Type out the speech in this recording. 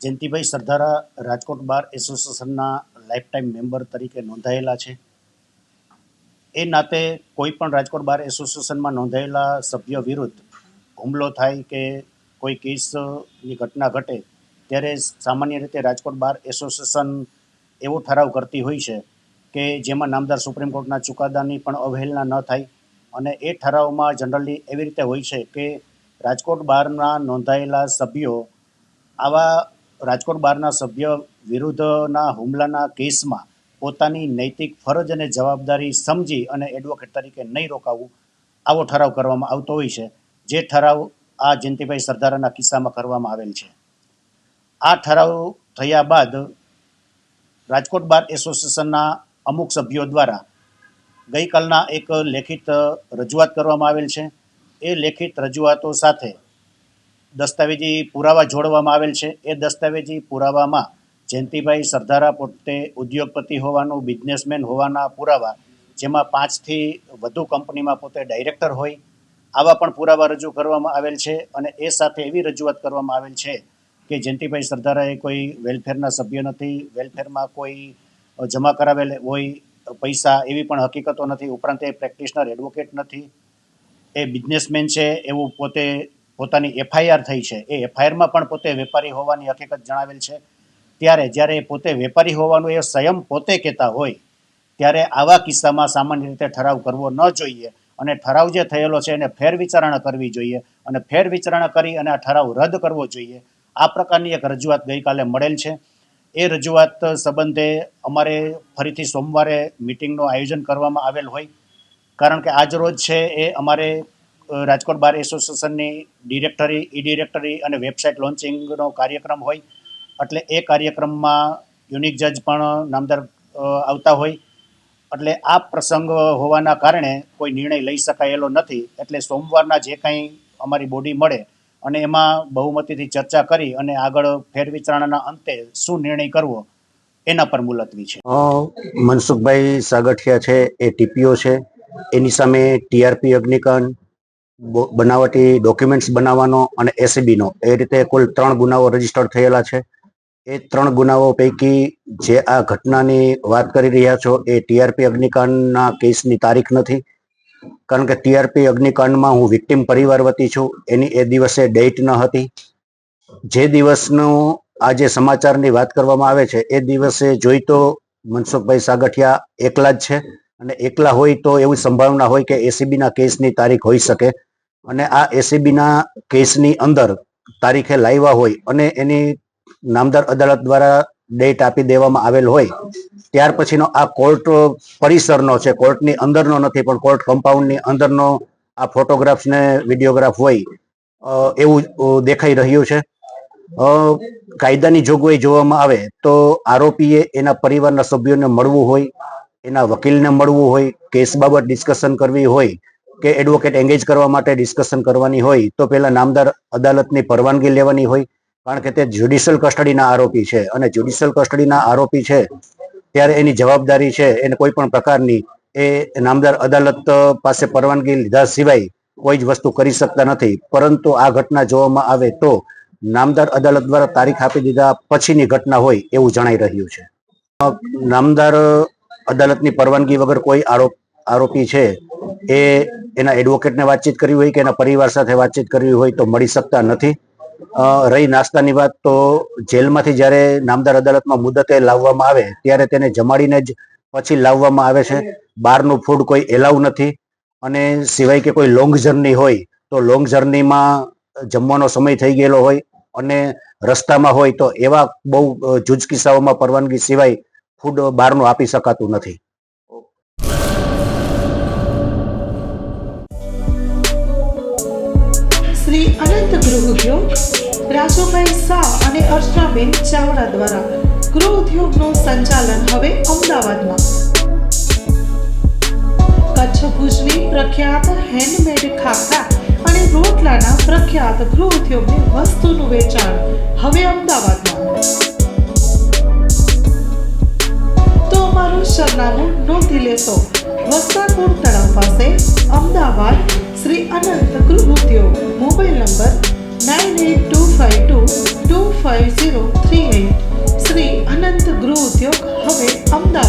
જયંતિભાઈ સરદારા રાજકોટ બાર એસોસિએશનના life time member તરીકે નોંધાયેલા છે. એ નાતે કોઈ પણ રાજકોટ બાર એસોસિએશનમાં નોંધાયેલા સભ્ય વિરુદ્ધ હુમલો થાય કે કોઈ કેસની ઘટના ઘટે ત્યારે સામાન્ય રીતે રાજકોટ બાર એસોસિએશન એવો ઠરાવ કરતી હોય છે કે જેમાં નામદાર સુપ્રીમ કોર્ટના ચુકાદાની પણ અવહેલના ન થાય અને એ ઠરાવમાં જનરલી એવી રીતે હોય છે કે રાજકોટ બારના નોંધાયેલા સભ્યો આવા રાજકોટ બારના સભ્ય વિરુદ્ધના હુમલાના કેસમાં પોતાની નૈતિક ફરજ અને જવાબદારી સમજી અને એડવોકેટ તરીકે નહીં રોકાવું, આવો ઠરાવ કરવામાં આવતો હોય છે. જે ઠરાવ આ જયંતિભાઈ સરદારાના કિસ્સામાં કરવામાં આવેલ છે. આ ઠરાવ થયા બાદ રાજકોટ બાર એસોસિએશનના અમુક સભ્યો દ્વારા ગઈકાલના એક લેખિત રજૂઆત કરવામાં આવેલ છે. એ લેખિત રજૂઆતો સાથે દસ્તાવેજી પુરાવા જોડવામાં આવેલ છે. એ દસ્તાવેજી પુરાવામાં જયંતિભાઈ સરદારા પોતે ઉદ્યોગપતિ હોવાનું, બિઝનેસમેન હોવાના પુરાવા, જેમાં પાંચથી વધુ કંપનીમાં પોતે ડાયરેક્ટર હોય, આવા પણ પુરાવા રજૂ કરવામાં આવેલ છે અને એ સાથે એવી રજૂઆત કરવામાં આવેલ છે કે જયંતિભાઈ સરદારાએ કોઈ વેલફેરના સભ્ય નથી, વેલફેરમાં કોઈ જમા કરાવેલ હોય, પૈસા એવી પણ હકીકતો નથી, ઉપરાંત એ પ્રેક્ટિશનર એડવોકેટ નથી, એ બિઝનેસમેન છે, એવું પોતે પોતાની એફઆઈઆર થઈ છે. એ એફઆઈઆરમાં પણ પોતે વેપારી હોવાની હકીકત જણાવેલ છે. ત્યારે જ્યારે એ પોતે વેપારી હોવાનું એ સ્વયં પોતે કહેતા હોય, ત્યારે આવા કિસ્સામાં સામાન્ય રીતે ઠરાવ કરવો ન જોઈએ અને ઠરાવ જે થયેલો છે એને ફેર વિચારણા કરવી જોઈએ અને ફેર વિચારણા કરી અને આ ઠરાવ રદ કરવો જોઈએ. આ પ્રકારની એક રજૂઆત ગઈકાલે મળેલ છે. એ રજૂઆત સંબંધે અમારે ફરીથી સોમવારે મિટિંગનું આયોજન કરવામાં આવેલ હોય. કારણ કે આજ રોજ છે એ અમારે રાજકોટ બાર એસોસિએશનની ડિરેક્ટરી ઈ ડિરેક્ટરી અને વેબસાઇટ લોન્ચિંગનો કાર્યક્રમ હોય. એટલે એ કાર્યક્રમમાં યુનિક જજ પણ નામદાર આવતા હોય. એટલે આ પ્રસંગ હોવાના કારણે કોઈ નિર્ણય લઈ શકાયેલો નથી. એટલે સોમવારના જે કંઈ અમારી બોડી મળે અને એમાં બહુમતીથી ચર્ચા કરી અને આગળ ફેરવિચારણાના અંતે શું નિર્ણય કરવો, એના પર મુલતવી છે. મનસુખભાઈ સાગઠિયા છે, એ ટીપીઓ છે. એની સામે ટીઆરપી અગ્નિકાંડ બનાવટી ડોક્યુમેન્ટ્સ બનાવવાનો અને એસીબીનો એ રીતે કુલ ત્રણ ગુનાઓ રજિસ્ટર થયેલા છે. એ ત્રણ ગુનાઓ પૈકી જે આ ઘટનાની વાત કરી રહ્યા છો એ ટીઆરપી અગ્નિકાંડના કેસની તારીખ નથી. કારણ કે ટીઆરપી અગ્નિકાંડમાં હું વિક્ટિમ પરિવાર વતી છું. એની એ દિવસે ડેટ ન હતી. જે દિવસનું આજે સમાચારની વાત કરવામાં આવે છે, એ દિવસે જોઈ તો મનસુખભાઈ સાગઠિયા એકલા જ છે. અને એકલા હોય તો એવી સંભાવના હોય કે એસીબીના કેસની તારીખ હોઈ શકે. અને આ એસીબીના કેસની અંદર તારીખે લાવ્યા હોય અને એની નામદાર અદાલત દ્વારા ડેટ આપી દેવામાં આવેલ હોય, ત્યાર પછીનો આ કોર્ટ પરિસરનો છે કોર્ટની અંદરનો નથી, પણ કોર્ટ કમ્પાઉન્ડની અંદરનો આ ફોટોગ્રાફ્સ ને વિડીયોગ્રાફ હોય એવું દેખાઈ રહ્યું છે. કાયદાની જોગવાઈ જોવામાં આવે તો આરોપીએ એના પરિવારના સભ્યોને મળવું હોય, એના વકીલને મળવું હોય કેસ બાબત ડિસ્કશન કરવી હોય કે એડવોકેટ એંગેજ કરવા માટે ડિસ્કશન કરવાની હોય, તો પેલા નામદાર અદાલતની પરવાનગી લેવાની હોય. કારણ કે તે જ્યુડિશિયલ કસ્ટડીના આરોપી છે. અને જ્યુડિશિયલ કસ્ટડીના આરોપી છે, ત્યારે એની જવાબદારી છે, એને કોઈ પણ પ્રકારની એ નામદાર અદાલત પાસે પરવાનગી લીધા સિવાય કોઈ જ વસ્તુ કરી શકતા નથી. પરંતુ આ ઘટના જોવામાં આવે તો નામદાર અદાલત દ્વારા તારીખ આપી દીધા પછીની ઘટના હોય એવું જણાઈ રહ્યું છે. નામદાર અદાલતની પરવાનગી વગર કોઈ આરોપ, આરોપી છે એ એના એડવોકેટને વાતચીત કરવી હોય કે એના પરિવાર સાથે વાતચીત કરવી હોય તો મળી શકતા નથી. રહી નાસ્તાની વાત તો જેલમાંથી જ્યારે નામદાર અદાલતમાં મુદતે લાવવામાં આવે ત્યારે તેને જમાડીને જ પછી લાવવામાં આવે છે. બહારનું ફૂડ કોઈ એલાવ નથી અને સિવાય કે કોઈ લોંગ જર્ની હોય તો લોંગ જર્નીમાં જમવાનો સમય થઈ ગયેલો હોય અને રસ્તામાં હોય તો એવા બહુ જુજ કિસ્સાઓમાં પરવાનગી સિવાય ફૂડ બહારનું આપી શકાતું નથી. અનંત ગૃહ ઉદ્યોગ, રાજુભાઈ શાહ અને અર્ચનાબેન ચાવડા દ્વારા ગૃહ ઉદ્યોગનું સંચાલન હવે અમદાવાદમાં. કચ્છ ભુજની પ્રખ્યાત હેન્ડમેડ ખાખરા અને રોટલાના પ્રખ્યાત ગૃહ ઉદ્યોગની વસ્તુનું વેચાણ હવે અમદાવાદમાં. સરનામું નોંધી લેશો. વસ્ત્રાપુર તળાવ પાસે અમદાવાદ શ્રી અનંત ગૃહ ઉદ્યોગ mobile number nine eight two five two two five zero three eight. Shri Anant ગૃહ ઉદ્યોગ, હવે અમદાવાદ.